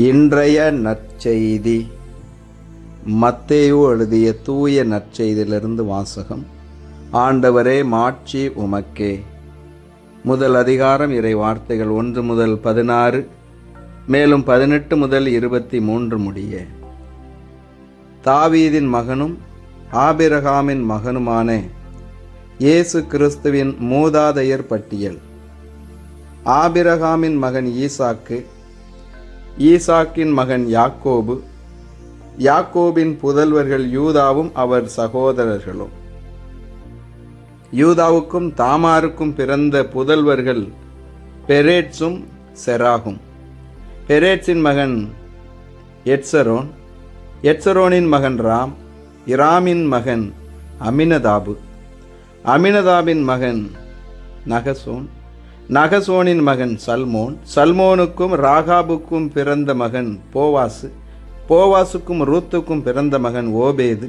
இன்றைய நற்செய்தி. மத்தேயு எழுதிய தூய நற்செய்தியிலிருந்து வாசகம். ஆண்டவரே மாட்சி உமக்கே. முதல் அதிகாரம் இறை வார்த்தைகள் ஒன்று முதல் பதினாறு மேலும் பதினெட்டு முதல் இருபத்தி மூன்று முடிய. தாவீதின் மகனும் ஆபிரகாமின் மகனுமான இயேசு கிறிஸ்துவின் மூதாதையர் பட்டியல். ஆபிரகாமின் மகன் ஈசாக்கு ஈசாக்கின் மகன் யாக்கோபு யாக்கோபின் புதல்வர்கள் யூதாவும் அவர் சகோதரர்களும். யூதாவுக்கும் தாமாருக்கும் பிறந்த புதல்வர்கள் பெரேட்ஸும் செராகும். பெரேட்ஸின் மகன் எட்சரோன் எட்சரோனின் மகன் ராம் இராமின் மகன் அமினதாபு. அமினதாபின் மகன் நகசோன் நகசோனின் மகன் சல்மோன் சல்மோனுக்கும் ராகாபுக்கும் பிறந்த மகன் போவாசு போவாசுக்கும் ரூத்துக்கும் பிறந்த மகன் ஓபேது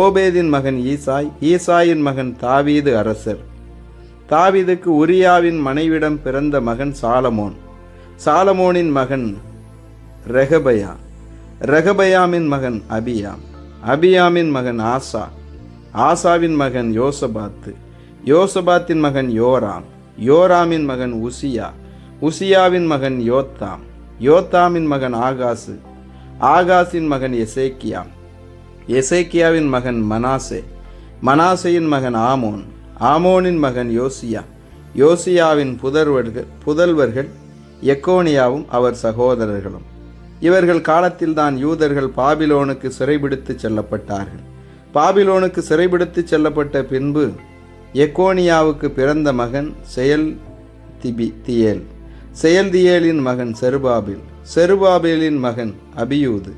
ஓபேதின் மகன் ஈசாய் ஈசாயின் மகன் தாவீது அரசர். தாவீதுக்கு உரியாவின் மனைவிடம் பிறந்த மகன் சாலமோன். சாலமோனின் மகன் ரெகபயா ரெகபயாமின் மகன் அபியாம் அபியாமின் மகன் ஆசா ஆசாவின் மகன் யோசபாத்து யோசபாத்தின் மகன் யோராம். யோராமின் மகன் உசியா. உசியாவின் மகன் யோத்தாம். யோத்தாமின் மகன் ஆகாசு. ஆகாசின் மகன் எசேக்கியா. எசேக்கியாவின் மகன் மனாசே. மனாசையின் மகன் ஆமோன். ஆமோனின் மகன் யோசியா. யோசியாவின் புதல்வர்கள் புதல்வர்கள் எக்கோனியாவும் அவர் சகோதரர்களும். இவர்கள் காலத்தில்தான் யூதர்கள் பாபிலோனுக்கு சிறைபிடித்து செல்லப்பட்டார்கள். பாபிலோனுக்கு சிறைபிடித்து செல்லப்பட்ட பின்பு எக்கோனியாவுக்கு பிறந்த மகன் செயல் திபி தியேல். செயல் தியேலின் மகன் செருபாபில். செருபாபிலின் மகன் அபியூது.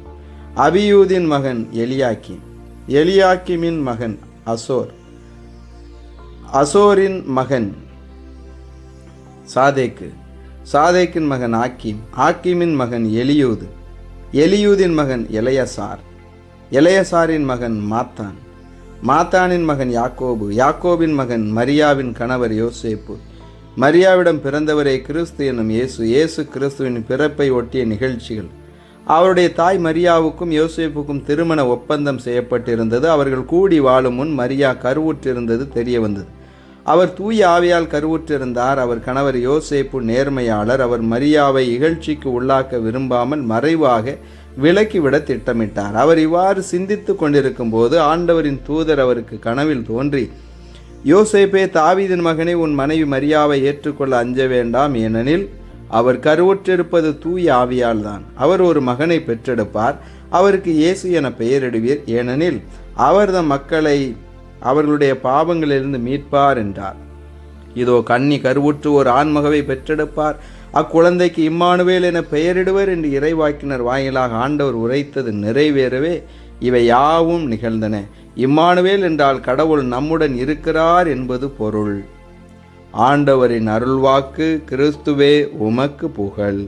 அபியூதின் மகன் எலியாக்கிம். எலியாக்கிமின் மகன் அசோர். அசோரின் மகன் சாதேக்கு. சாதேக்கின் மகன் ஆக்கிம். ஆக்கிமின் மகன் எலியூது. எலியூதின் மகன் இளையசார் இளையசாரின் மகன் மாத்தான். மாத்தானின் மகன் யாக்கோபு யாக்கோபின் மகன் மரியாவின் கணவர் யோசேப்பு. மரியாவிடம் பிறந்தவரே கிறிஸ்து எனும் இயேசு இயேசு கிறிஸ்துவின் பிறப்பை ஒட்டிய நிகழ்ச்சிகள். அவருடைய தாய் மரியாவுக்கும் யோசேப்புக்கும் திருமண ஒப்பந்தம் செய்யப்பட்டிருந்தது. அவர்கள் கூடி வாழும் முன் மரியா கருவுற்றிருந்தது தெரிய வந்தது. அவர் தூய ஆவியால் கருவுற்றிருந்தார். அவர் கணவர் யோசேப்பு நேர்மையாளர். அவர் மரியாவை இகழ்ச்சிக்கு உள்ளாக்க விரும்பாமல் மறைவாக விலக்கிவிட திட்டமிட்டார். அவர் இவ்வாறு சிந்தித்து கொண்டிருக்கும் போது ஆண்டவரின் தூதர் அவருக்கு கனவில் தோன்றி யோசேப்பே தாவீதின் மகனை உன் மனைவி மரியாவை ஏற்றுக்கொள்ள அஞ்ச வேண்டாம் ஏனெனில் அவர் கருவுற்றிருப்பது தூய ஆவியால் தான். அவர் ஒரு மகனை பெற்றெடுப்பார். அவருக்கு இயேசு என பெயரிடுவீர். ஏனெனில் அவர் தம் மக்களை அவர்களுடைய பாவங்களிலிருந்து மீட்பார் என்றார். இதோ கன்னி கருவுற்று ஒரு ஆண்மகவை பெற்றெடுப்பார். அக்குழந்தைக்கு இம்மானுவேல் என பெயரிடுவர் என்று இறைவாக்கினர் வாயிலாக ஆண்டவர் உரைத்தது நிறைவேறவே இவை யாவும் நிகழ்ந்தன. இம்மானுவேல் என்றால் கடவுள் நம்முடன் இருக்கிறார் என்பது பொருள். ஆண்டவரின் அருள்வாக்கு கிறிஸ்துவே உமக்கு புகழ்.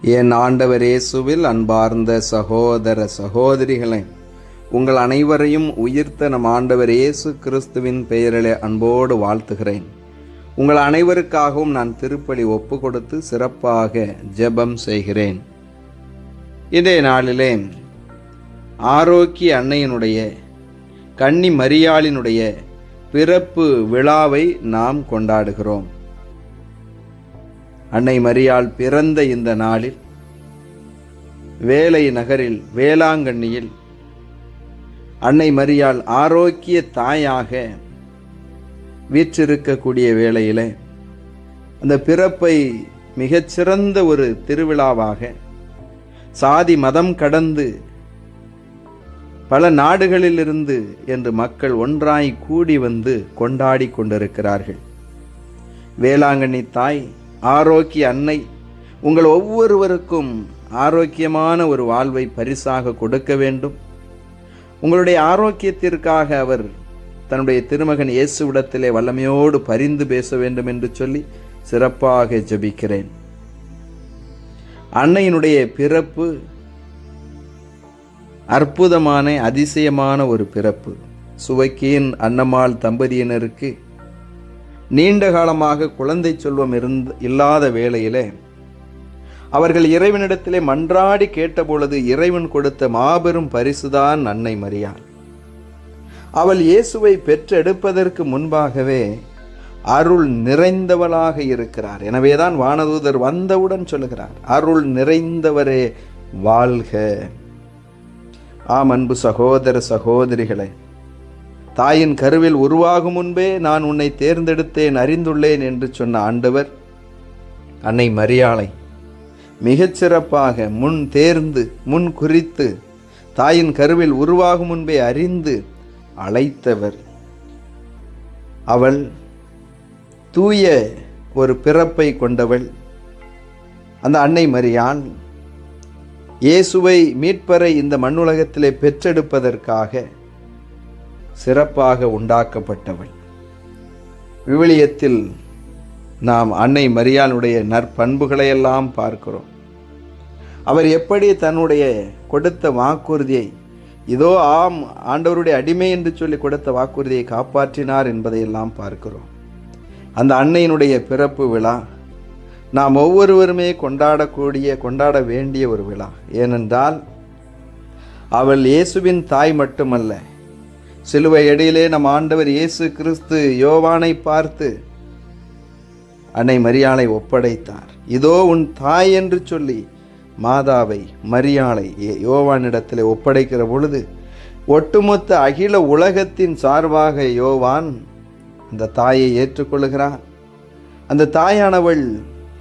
என் ஆண்டவர் இயேசுவில் அன்பார்ந்த சகோதர சகோதரிகளை உங்கள் அனைவரையும் உயிர்த்த நம் ஆண்டவர் இயேசு கிறிஸ்துவின் பெயரிலே அன்போடு வாழ்த்துகிறேன். உங்கள் அனைவருக்காகவும் நான் திருப்பலி ஒப்பு கொடுத்து சிறப்பாக ஜெபம் செய்கிறேன். இன்றைய நாளிலே ஆரோக்கிய அன்னையினுடைய கன்னி மரியாளினுடைய பிறப்பு விழாவை நாம் கொண்டாடுகிறோம். அன்னை மரியாள் பிறந்த இந்த நாளில் வேலை நகரில் வேளாங்கண்ணியில் அன்னை மரியாள் ஆரோக்கிய தாயாக வீற்றிருக்கக்கூடிய வேளையில் அந்த பிறப்பை மிகச்சிறந்த ஒரு திருவிழாவாக சாதி மதம் கடந்து பல நாடுகளிலிருந்து என்று மக்கள் ஒன்றாய் கூடி வந்து கொண்டாடி கொண்டிருக்கிறார்கள். வேளாங்கண்ணி தாய் ஆரோக்கிய அன்னை உங்கள் ஒவ்வொருவருக்கும் ஆரோக்கியமான ஒரு வாழ்வை பரிசாக கொடுக்க வேண்டும். உங்களுடைய ஆரோக்கியத்திற்காக அவர் தன்னுடைய திருமகன் இயேசுவிடத்திலே வல்லமையோடு பரிந்து பேச வேண்டும் என்று சொல்லி சிறப்பாக ஜெபிக்கிறேன். அன்னையினுடைய பிறப்பு அற்புதமான அதிசயமான ஒரு பிறப்பு. சுவைக்கியின் அன்னம்மாள் தம்பதியினருக்கு நீண்ட காலமாக குழந்தை செல்வம் இருந்த இல்லாத வேளையிலே அவர்கள் இறைவனிடத்திலே மன்றாடி கேட்டபொழுது இறைவன் கொடுத்த மாபெரும் பரிசுதான் அன்னை மரியாள். அவள் இயேசுவை பெற்றெடுப்பதற்கு முன்பாகவே அருள் நிறைந்தவளாக இருக்கிறார். எனவேதான் வானதூதர் வந்தவுடன் சொல்லுகிறார் அருள் நிறைந்தவரே வாழ்க. ஆம் அன்பு சகோதர சகோதரிகளே தாயின் கருவில் உருவாகும் முன்பே நான் உன்னை தேர்ந்தெடுத்தேன் அறிந்துள்ளேன் என்று சொன்ன ஆண்டவர் அன்னை மரியாளை மிகச்சிறப்பாக முன் தேர்ந்து முன் குறித்து தாயின் கருவில் உருவாகும் முன்பே அறிந்து அழைத்தவர். அவள் தூய ஒரு பிறப்பை கொண்டவள். அந்த அன்னை மரியான் இயேசுவை மீட்பரை இந்த மண்ணுலகத்திலே பெற்றெடுப்பதற்காக சிறப்பாக உண்டாக்கப்பட்டவள். விவிலியத்தில் நாம் அன்னை மரியாளுடைய நற்பண்புகளையெல்லாம் பார்க்கிறோம். அவர் எப்படி தன்னுடைய கொடுத்த வாக்குறுதியை இதோ ஆம் ஆண்டவருடைய அடிமை என்று சொல்லி கொடுத்த வாக்குறுதியை காப்பாற்றினார் என்பதையெல்லாம் பார்க்கிறோம். அந்த அன்னையினுடைய பிறப்பு விழா நாம் ஒவ்வொருவருமே கொண்டாடக்கூடிய கொண்டாட வேண்டிய ஒரு விழா. ஏனென்றால் அவள் இயேசுவின் தாய் மட்டுமல்ல சிலுவை இடையிலே நம் ஆண்டவர் இயேசு கிறிஸ்து யோவானை பார்த்து அன்னை மரியாளை ஒப்படைத்தார். இதோ உன் தாய் என்று சொல்லி மாதாவை மரியாளை யோவானிடத்தில் ஒப்படைக்கிற பொழுது ஒட்டுமொத்த அகில உலகத்தின் சார்பாக யோவான் அந்த தாயை ஏற்றுக்கொள்கிறார். அந்த தாயானவள்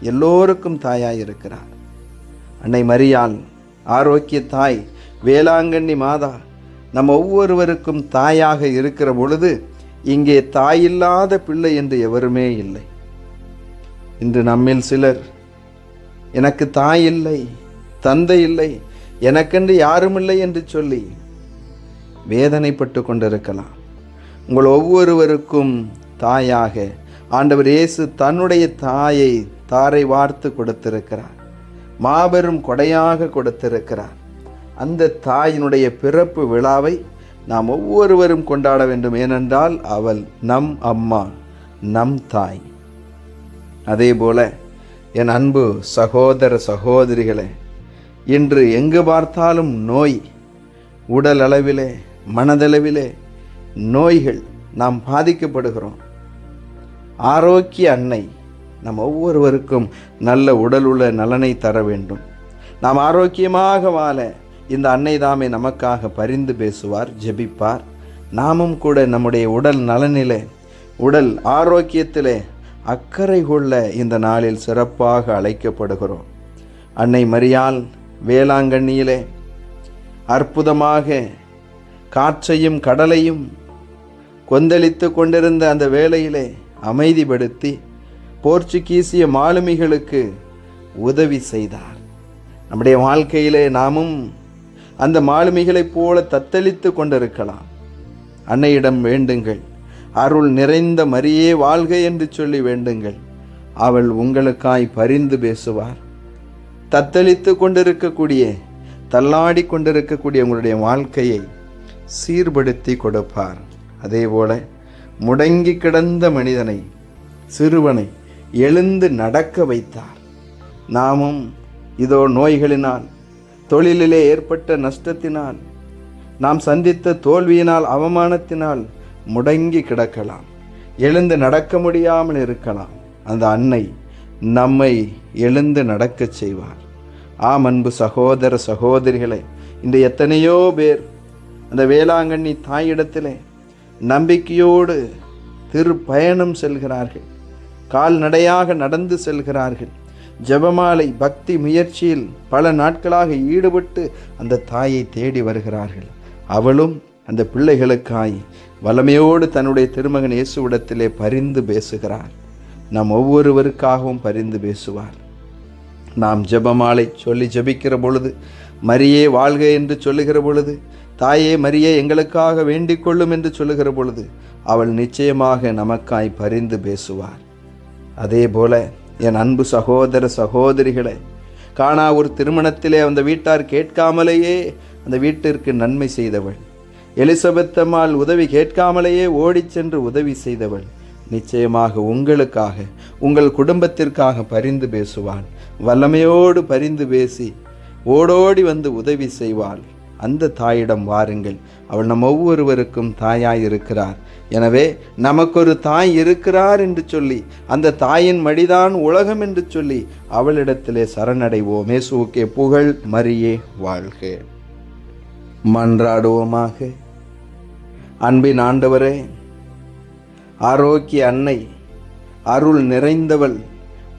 எல்லோருக்கும் தாயாயிருக்கிறார். அன்னை மரியாள் ஆரோக்கிய தாய் வேளாங்கண்ணி மாதா நம் ஒவ்வொருவருக்கும் தாயாக இருக்கிற பொழுது இங்கே தாயில்லாத பிள்ளை என்று எவருமே இல்லை. இன்று நம்மில் சிலர் எனக்கு தாய் இல்லை தந்தை இல்லை எனக்கென்று யாரும் இல்லை என்று சொல்லி வேதனைப்பட்டு கொண்டிருக்கலாம். உங்கள் ஒவ்வொருவருக்கும் தாயாக ஆண்டவர் இயேசு தன்னுடைய தாயை தாரை வார்த்து கொடுத்திருக்கிறார். மாபெரும் கொடையாக கொடுத்திருக்கிறார். அந்த தாயினுடைய பிறப்பு விழாவை நாம் ஒவ்வொருவரும் கொண்டாட வேண்டும். ஏனென்றால் அவள் நம் அம்மா நம் தாய். அதே போல என் அன்பு சகோதர சகோதரிகளே இன்று எங்கு பார்த்தாலும் நோய். உடல் அளவிலே மனதளவிலே நோய்கள் நாம் பாதிக்கப்படுகிறோம். ஆரோக்கிய அன்னை நம் ஒவ்வொருவருக்கும் நல்ல உடலுள்ள நலனை தர வேண்டும். நாம் ஆரோக்கியமாக வாழ இந்த அன்னை தாமே நமக்காக பரிந்து பேசுவார் ஜெபிப்பார். நாமும் கூட நம்முடைய உடல் நலனிலே உடல் ஆரோக்கியத்திலே அக்கறை கொள்ள இந்த நாளில் சிறப்பாக அழைக்கப்படுகிறோம். அன்னை மரியாள் வேளாங்கண்ணியிலே அற்புதமாக காற்றையும் கடலையும் கொந்தளித்து கொண்டிருந்த அந்த வேளையிலே அமைதிப்படுத்தி போர்ச்சுகீசிய மாலுமிகளுக்கு உதவி செய்தார். நம்முடைய வாழ்க்கையிலே நாமும் அந்த மாலுமிகளைப் போல தத்தளித்து கொண்டிருக்கலாம். அன்னையிடம் வேண்டுங்கள். அருள் நிறைந்த மரியே வாழ்க என்று சொல்லி வேண்டுங்கள். அவள் உங்களுக்காய் பரிந்து பேசுவார். தத்தளித்து கொண்டிருக்கக்கூடிய தள்ளாடி கொண்டிருக்கக்கூடிய உங்களுடைய வாழ்க்கையை சீர்படுத்தி கொடுப்பார். அதேபோல முடங்கி கிடந்த மனிதனை சிறுவனை எழுந்து நடக்க வைத்தார். நாமும் இதோ நோய்களினால் தொழிலிலே ஏற்பட்ட நஷ்டத்தினால் நாம் சந்தித்த தோல்வியினால் அவமானத்தினால் முடங்கி கிடக்கலாம். எழுந்து நடக்க முடியாமல் இருக்கலாம். அந்த அன்னை நம்மை எழுந்து நடக்கச் செய்வார். ஆம் அன்பு சகோதர சகோதரிகளே இன்று எத்தனையோ பேர் அந்த வேளாங்கண்ணி தாயிடத்திலே நம்பிக்கையோடு திருப்பயணம் செல்கிறார்கள். கால்நடையாக நடந்து செல்கிறார்கள். ஜெபமாலை பக்தி முயற்சியில் பல நாட்களாக ஈடுபட்டு அந்த தாயை தேடி வருகிறார்கள். அவளும் அந்த பிள்ளைகளுக்காய் வலமையோடு தன்னுடைய திருமகன் இயேசுவிடத்திலே பரிந்து பேசுகிறார். நாம் ஒவ்வொருவருக்காகவும் பரிந்து பேசுவார். நாம் ஜெபமாலை சொல்லி ஜெபிக்கிற பொழுது மரியே வாழ்க என்று சொல்லுகிற பொழுது தாயே மரியே எங்களுக்காக வேண்டிக் கொள்ளும் என்று சொல்லுகிற பொழுது அவள் நிச்சயமாக நமக்காய் பரிந்து பேசுவார். அதே போல என் அன்பு சகோதர சகோதரிகளை காணா ஒரு திருமணத்திலே அந்த வீட்டார் கேட்காமலேயே அந்த வீட்டிற்கு நன்மை செய்தவள். எலிசபெத்தம்மாள் உதவி கேட்காமலேயே ஓடிச் சென்று உதவி செய்தவள். நிச்சயமாக உங்களுக்காக உங்கள் குடும்பத்திற்காக பரிந்து பேசுவாள் வல்லமையோடு பரிந்து பேசி ஓடோடி வந்து உதவி செய்வாள். அந்த தாயிடம் வாருங்கள். அவள் நம் ஒவ்வொருவருக்கும் தாயாய் இருக்கிறார் எனவே நமக்கொரு தாய் இருக்கிறார் என்று சொல்லி அந்த தாயின் மடிதான் உலகம் என்று சொல்லி அவளிடத்திலே சரணடைவோம். இயேசுவுக்கே புகழ் மரியே வாழ்க. மன்றாடுவோமாக. அன்பின் ஆண்டவரே ஆரோக்கிய அன்னை அருள் நிறைந்தவள்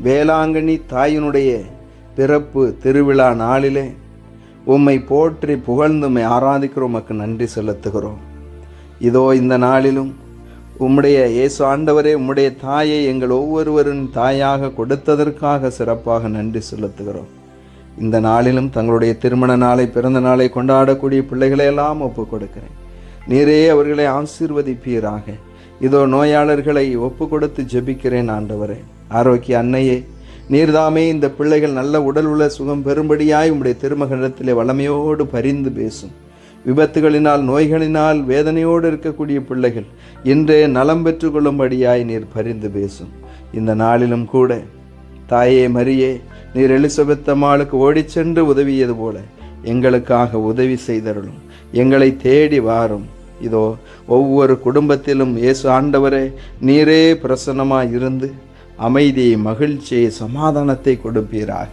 வேளாங்கண்ணி தாயினுடைய பிறப்பு திருவிழா நாளிலே உம்மை போற்றி புகழ்ந்து உம்மை ஆராதிக்கிறோம். உமக்கு நன்றி செலுத்துகிறோம். இதோ இந்த நாளிலும் உம்முடைய இயேசு ஆண்டவரே உம்முடைய தாயை எங்கள் ஒவ்வொருவரின் தாயாக கொடுத்ததற்காக சிறப்பாக நன்றி செலுத்துகிறோம். இந்த நாளிலும் தங்களுடைய திருமண நாளை பிறந்த நாளை கொண்டாடக்கூடிய பிள்ளைகளையெல்லாம் ஒப்புக் கொடுக்கிறேன் நீரே அவர்களை ஆசீர்வதிப்பீராக. இதோ நோயாளர்களை ஒப்பு கொடுத்து ஜெபிக்கிறேன் ஆண்டவரே. ஆரோக்கிய அன்னையே நீர்தாமே இந்த பிள்ளைகள் நல்ல உடல் உள்ள சுகம் பெறும்படியாய் உம்முடைய திருமகனிடத்திலே வளமையோடு பரிந்து பேசும். விபத்துகளினால் நோய்களினால் வேதனையோடு இருக்கக்கூடிய பிள்ளைகள் இன்றே நலம் பெற்றுக்கொள்ளும்படியாய் நீர் பரிந்து பேசும். இந்த நாளிலும் கூட தாயே மரியே நீர் எலிசபெத் அம்மாளுக்கு ஓடிச் சென்று உதவியது போல எங்களுக்காக உதவி செய்தருளும். எங்களை தேடி வாரும். இதோ ஒவ்வொரு குடும்பத்திலும் இயேசு ஆண்டவரே நீரே பிரசன்னமாக இருந்து அமைதியை மகிழ்ச்சியை சமாதானத்தை கொடுப்பீராக.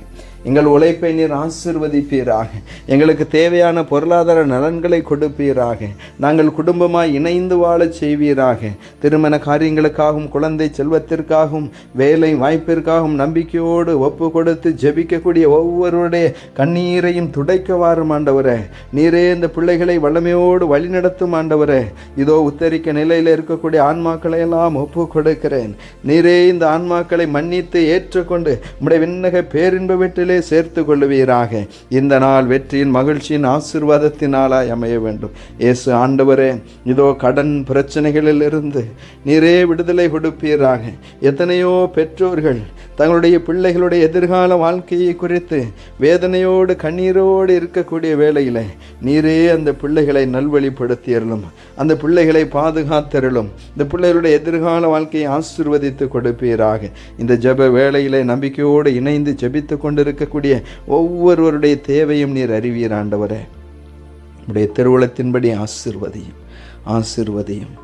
எங்கள் உழைப்பை நீர் ஆசிர்வதிப்பீராக. எங்களுக்கு தேவையான பொருளாதார நலன்களை கொடுப்பீராக. நாங்கள் குடும்பமாய் இணைந்து வாழச் செய்வீராக. திருமண காரியங்களுக்காகவும் குழந்தை செல்வத்திற்காகவும் வேலை வாய்ப்பிற்காகவும் நம்பிக்கையோடு ஒப்பு கொடுத்து ஜெபிக்கக்கூடிய ஒவ்வொருடைய கண்ணீரையும் துடைக்க வாரும் ஆண்டவரே. நீரே இந்த பிள்ளைகளை வல்லமையோடு வழிநடத்தும் ஆண்டவரே. இதோ உத்தரிக்க நிலையில் இருக்கக்கூடிய ஆன்மாக்களை எல்லாம் ஒப்பு கொடுக்கிறேன். நீரே இந்த ஆன்மாக்களை மன்னித்து ஏற்றுக்கொண்டு உடைய விண்ணக பேரின்ப வீட்டிலே சேர்த்து கொள்ளுவீராக இந்த நாள் வெற்றியின் மகிழ்ச்சியின் ஆசிர்வாதத்தினாலாய் அமைய வேண்டும். இயேசு ஆண்டவரே இதோ கடன் பிரச்சனைகளிலிருந்து நீரே விடுதலை கொடுப்பீராக. எத்தனையோ பெற்றோர்கள் தங்களுடைய பிள்ளைகளுடைய எதிர்கால வாழ்க்கையை குறித்து வேதனையோடு கண்ணீரோடு இருக்கக்கூடிய வேளையில் நீரே அந்த பிள்ளைகளை நல்வழிப்படுத்தியறலும் அந்த பிள்ளைகளை பாதுகாத்தருளும். இந்த பிள்ளைகளுடைய எதிர்கால வாழ்க்கையை ஆசிர்வதித்து கொடுப்பீராக. இந்த ஜெப வேளையிலே நம்பிக்கையோடு இணைந்து ஜெபித்து இருக்கக்கூடிய ஒவ்வொருவருடைய தேவையும் நீர் அறிவீர் ஆண்டவரே. உடைய திருவுளத்தின்படி ஆசிர்வதையும் ஆசிர்வதையும்.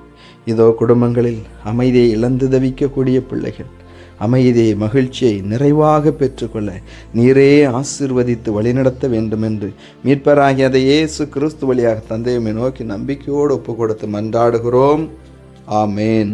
இதோ குடும்பங்களில் அமைதியை இழந்து தவிக்கக்கூடிய பிள்ளைகள் அமைதியை மகிழ்ச்சியை நிறைவாக பெற்றுக்கொள்ள நீரே ஆசிர்வதித்து வழிநடத்த வேண்டும் என்று மீட்பராகிய அதை இயேசு கிறிஸ்து வழியாக தந்தையுமே நோக்கி நம்பிக்கையோடு ஒப்பு கொடுத்து மன்றாடுகிறோம். ஆமேன்.